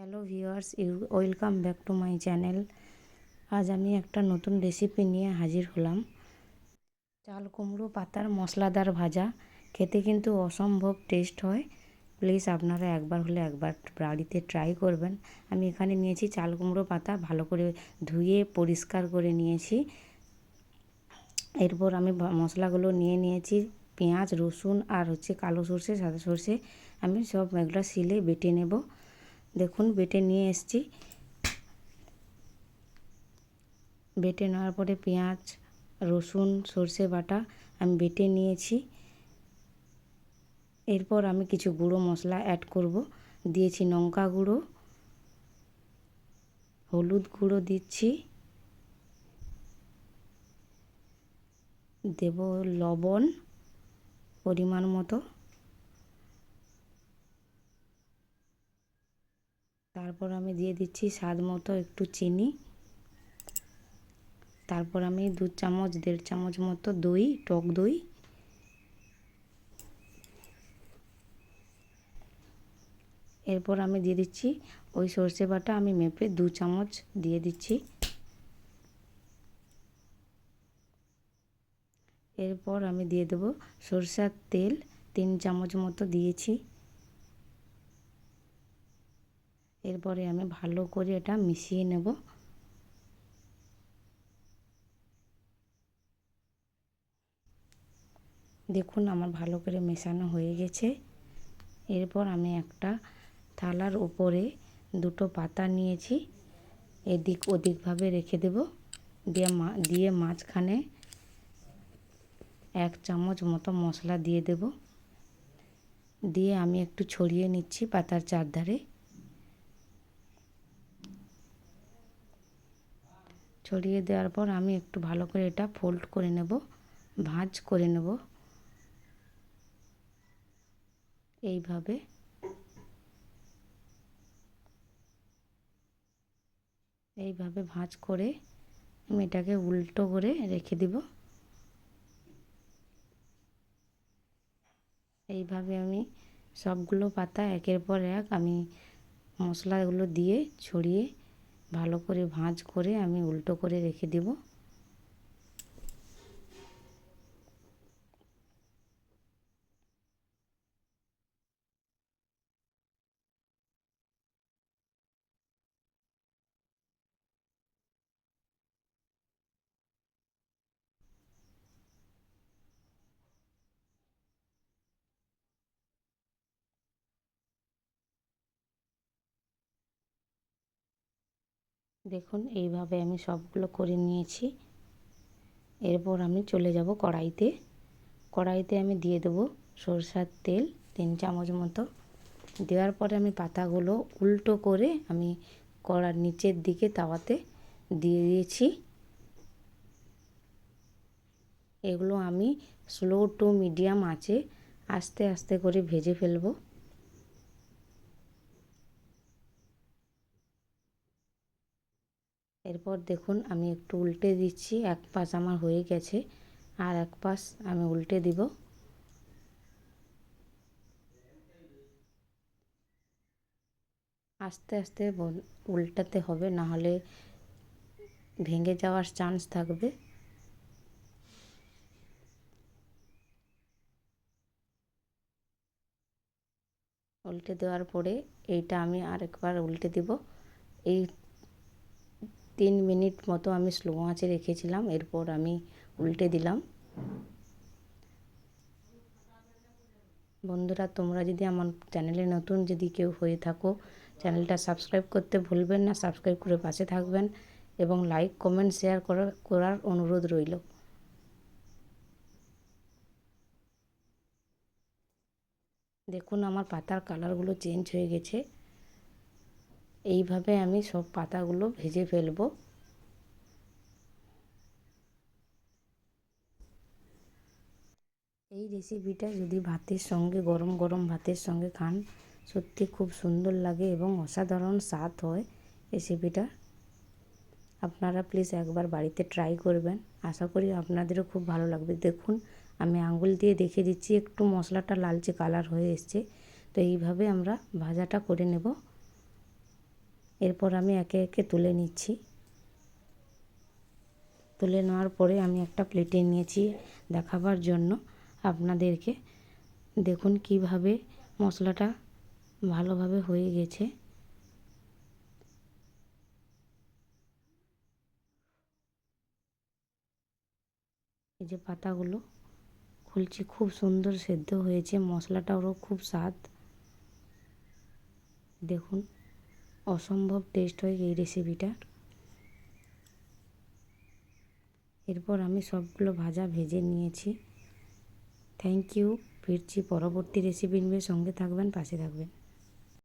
Hello viewers you welcome back to my channel আজ আমি একটা নতুন রেসিপি নিয়ে হাজির হলাম। চাল কুমড়ো, পাতার মশলাদার ভাজা, খেতে কিন্তু অসম্ভব টেস্ট হয়। প্লিজ আপনারা একবার হলে একবার বাড়িতে ট্রাই করবেন। আমি এখানে নিয়েছি চাল কুমড়ো, পাতা ভালো করে ধুয়ে পরিষ্কার করে নিয়েছি। এরপর আমি মশলাগুলো নিয়ে নিয়েছি, পেঁয়াজ, রসুন আর হচ্ছে কালো সর্ষে, সাদা সর্ষে। আমি সব এগুলো শিলে বেটে নেব। দেখুন, বেটে নিয়ে এসছি। বেটে নেওয়ার পরে পেঁয়াজ, রসুন, সর্ষে বাটা আমি বেটে নিয়েছি। এরপর আমি কিছু গুঁড়ো মশলা অ্যাড করব। দিয়েছি লঙ্কা গুঁড়ো, হলুদ গুঁড়ো দিচ্ছি। দেব লবণ পরিমাণ মতো। তারপর আমি দিয়ে দিচ্ছি স্বাদ মতো একটু চিনি। তারপর আমি দু চামচ, দেড় চামচ মতো দই, টক দই। এরপর আমি দিয়ে দিচ্ছি ওই সর্ষে বাটা আমি মেপে দু চামচ দিয়ে দিচ্ছি। এরপর আমি দিয়ে দেবো সরষার তেল, তিন চামচ মতো দিয়েছি। এরপরে আমি ভালো করে এটা মিশিয়ে নেব। দেখুন আমার ভালো করে মেশানো হয়ে গেছে। এরপর আমি একটা থালার উপরে দুটো পাতা নিয়েছি। এদিক ওদিকভাবে রেখে দেব। দিয়ে মা, দিয়ে মাঝখানে এক চামচ মতো মশলা দিয়ে দেব। দিয়ে আমি একটু ছড়িয়ে নিচ্ছি পাতার চারধারে। ছড়িয়ে দেওয়ার পর আমি একটু ভালো করে এটা ফোল্ড করে নেব, ভাঁজ করে নেব। এইভাবে। এইভাবে ভাঁজ করে আমি এটাকে উল্টো করে রেখে দিব। এইভাবে আমি সবগুলো পাতা একের পর এক আমি মশলাগুলো দিয়ে ছড়িয়ে ভালো করে ভাঁজ করে আমি উল্টো করে রেখে দেব। দেখুন, এইভাবে আমি সবগুলো করে নিয়েছি। এরপর আমি চলে যাব কড়াইতে। কড়াইতে আমি দিয়ে দেবো সরষার তেল তিন চামচ মতো। দেওয়ার পরে আমি পাতাগুলো উল্টো করে আমি কড়ার নিচের দিকে তাওয়াতে দিয়ে দিয়েছি। এগুলো আমি স্লো টু মিডিয়াম আছে আস্তে আস্তে করে ভেজে ফেলব। এরপর দেখুন, আমি একটু উল্টে দিচ্ছি, এক পাশ আমার হয়ে গেছে, আর এক পাশ আমি উল্টে দিব। আস্তে আস্তে উল্টাতে হবে, না হলে ভেঙে যাওয়ার চান্স থাকবে। উল্টে দেওয়ার পরে এইটা আমি আরেকবার উল্টে দিব। এই তিন মিনিট মতো আমি স্লো আঁচে রেখেছিলাম, এরপর আমি উল্টে দিলাম। বন্ধুরা, তোমরা যদি আমার চ্যানেলে নতুন, যদি কেউ হয়ে থাকো চ্যানেলটা সাবস্ক্রাইব করতে ভুলবেন না সাবস্ক্রাইব করে পাশে থাকবেন এবং লাইক কমেন্ট শেয়ার করার করার অনুরোধ রইল। দেখুন, আমার পাতার কালারগুলো চেঞ্জ হয়ে গেছে। এইভাবে আমি সব পাতাগুলো ভেজে ফেলব। এই রেসিপিটা যদি ভাতের সঙ্গে, গরম গরম ভাতের সঙ্গে খান, সত্যি খুব সুন্দর লাগে এবং অসাধারণ স্বাদ হয় রেসিপিটা আপনারা প্লিজ একবার বাড়িতে ট্রাই করবেন। আশা করি আপনাদেরও খুব ভালো লাগবে। দেখুন, আমি আঙুল দিয়ে দেখে দিচ্ছি, একটু মশলাটা লালচে কালার হয়ে এসছে। তো এইভাবে আমরা ভাজাটা করে নেব। এরপর আমি একে একে তুলে নিচ্ছি। তুলে নেওয়ার পরে আমি একটা প্লেটে নিয়েছি দেখাবার জন্য। আপনাদেরকে দেখুন কীভাবে মশলাটা ভালোভাবে হয়ে গেছে। এই যে পাতাগুলো খুলছি, খুব সুন্দর সেদ্ধ হয়েছে, মশলাটারও খুব স্বাদ। দেখুন। অসম্ভব টেস্ট হয় এই রেসিপিটা এরপর আমি সবগুলো ভাজা ভেজে নিয়েছি। থ্যাংক ইউ ফিরছি পরবর্তী রেসিপি নিয়ে সঙ্গে থাকবেন, পাশে থাকবেন।